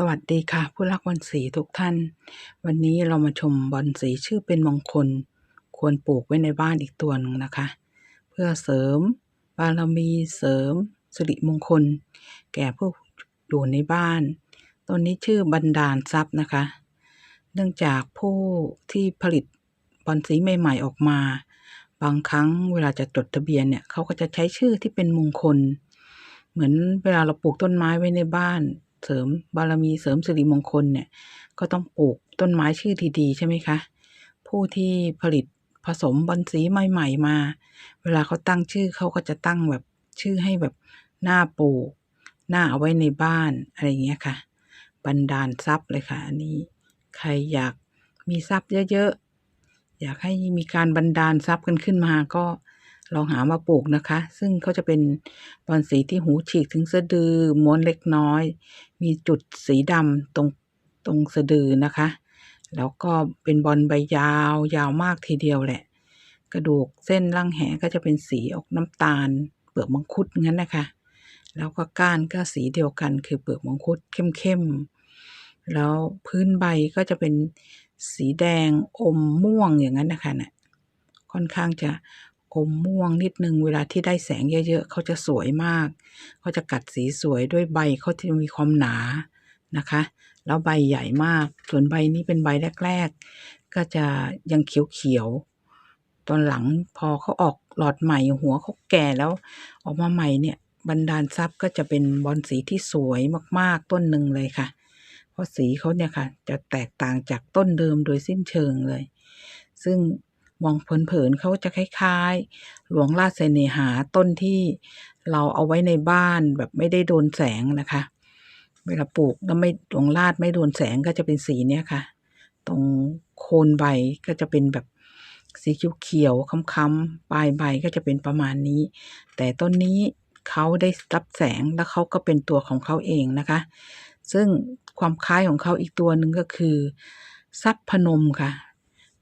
สวัสดีค่ะ ผู้รักบอลสีทุกท่าน วันนี้เรามาชมบอลสีชื่อเป็นมงคล ควรปลูกไว้ในบ้านอีกตัวหนึ่งนะคะ เพื่อเสริมบารมีเสริมสิริมงคล แก่ผู้อยู่ในบ้านต้นนี้ชื่อบันดาลทรัพย์นะคะ เนื่องจากผู้ที่ผลิตบอลสีใหม่ ๆออกมา บางครั้งเวลาจะจดทะเบียนเนี่ยเขาก็จะใช้ชื่อที่เป็นมงคล เหมือนเวลาเราปลูกต้นไม้ไว้ในบ้าน เสริมบารมีเสริมสิริมงคลเนี่ยก็ต้องปลูกต้นไม้ชื่อดีๆใช่ไหมคะ ผู้ที่ผลิตผสมบอลสีใหม่ ๆ มา เวลาเขาตั้งชื่อเขาก็จะตั้งแบบชื่อให้แบบหน้าปลูกหน้าเอาไว้ในบ้านอะไรอย่างเงี้ยค่ะ บันดาลทรัพย์เลยค่ะ อันนี้ใครอยากมีทรัพย์เยอะๆอยากให้มีการบันดาลทรัพย์กันขึ้นมาก็ ลองหามาปลูกนะคะ ซึ่งเขาจะเป็นบอลสีที่หูฉีกถึงสะดือม้วนเล็กน้อย มีจุดสีดำตรงตรงสะดือนะคะ แล้วก็เป็นบอลใบยาวยาวมากทีเดียวแหละ กระดูกเส้นล่างแหก็จะเป็นสีออกน้ำตาล เปลือกมังคุดงั้นนะคะ แล้วก็ก้านก็สีเดียวกันคือเปลือกมังคุดเข้มๆ แล้วพื้นใบก็จะเป็นสีแดงอมม่วงอย่างนั้นนะคะนะ่ะค่อนข้างจะ มม่วงนิดนึง เวลาที่ได้แสงเยอะ ๆ เขาจะสวยมาก เขาจะกัดสีสวยด้วยใบเขาจะมีความหนานะคะ แล้วใบใหญ่มาก ส่วนใบนี้เป็นใบแรก ๆ ก็จะยังเขียวๆ ตอนหลังพอเขาออกหลอดใหม่หัวเขาแก่แล้ว ออกมาใหม่เนี่ยบรรดาลทรัพย์ก็จะเป็นบอลสีที่สวยมากๆต้นหนึ่งเลยค่ะ เพราะสีเขาเนี่ยค่ะ จะแตกต่างจากต้นเดิมโดยสิ้นเชิงเลย ซึ่ง มองเผินๆเขาจะคล้ายๆ หลวงราชเสนหาต้นที่เราเอาไว้ในบ้านแบบไม่ได้โดนแสงนะคะ เวลาปลูกแล้วไม่หลวงราชไม่โดนแสงก็จะเป็นสีเนี้ยค่ะ ตรงโคนใบก็จะเป็นแบบสีเขียวๆค้ำๆปลายใบก็จะเป็นประมาณนี้ แต่ต้นนี้เขาได้รับแสงแล้วเขาก็เป็นตัวของเขาเองนะคะ ซึ่งความคล้ายของเขาอีกตัวหนึ่งก็คือ ซับพนมค่ะ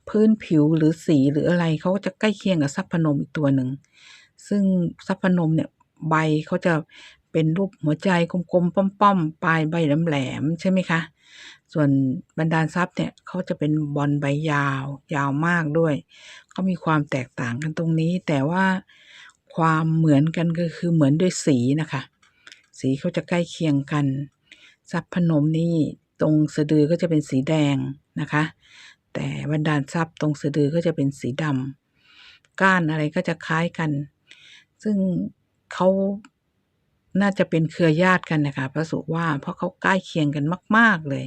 พื้นผิวหรือสีหรืออะไรเขาก็จะใกล้เคียงกับซับพนมอีกตัวหนึ่ง ซึ่งซับพนมเนี่ยใบเขาจะเป็นรูปหัวใจกลมๆป้อมๆปลายใบแหลมๆใช่ไหมคะ ส่วนบรรดาลทรัพย์เนี่ยเขาจะเป็นบอลใบยาว ยาวมากด้วยเขามีความแตกต่างกันตรงนี้ แต่ว่าความเหมือนกันก็คือเหมือนด้วยสีนะคะ สีเขาจะใกล้เคียงกันทรัพย์พนมนี่ตรงสะดือก็จะเป็นสีแดงนะคะ แต่บรรดาลทรัพย์ตรงสะดือก็จะเป็นสีดำก้านอะไรก็จะคล้ายกัน ซึ่งเขาน่าจะเป็นเครือญาติกันนะคะพระสุว่าเพราะเขาใกล้เคียงกันมาก ๆ เลย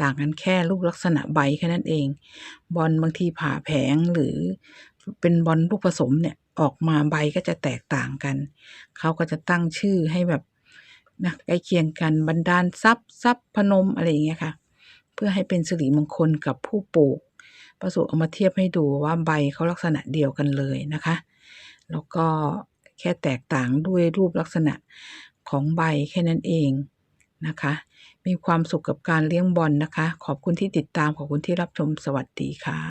ต่างกันแค่รูปลักษณะใบแค่นั้นเอง บอลบางทีผ่าแผงหรือเป็นบอลลูกผสมเนี่ยออกมาใบก็จะแตกต่างกัน เขาก็จะตั้งชื่อให้แบบนะใกล้เคียงกันบรรดาลทรัพย์ทรัพย์พนมอะไรอย่างเงี้ยค่ะ เพื่อให้เป็นสิริมงคลกับผู้ปลูกประสูเอามาเทียบให้ดูว่าใบเขาลักษณะเดียวกันเลยนะคะ แล้วก็แค่แตกต่างด้วยรูปลักษณะของใบแค่นั้นเองนะคะ มีความสุขกับการเลี้ยงบอลนะคะ ขอบคุณที่ติดตาม ขอบคุณที่รับชม สวัสดีค่ะ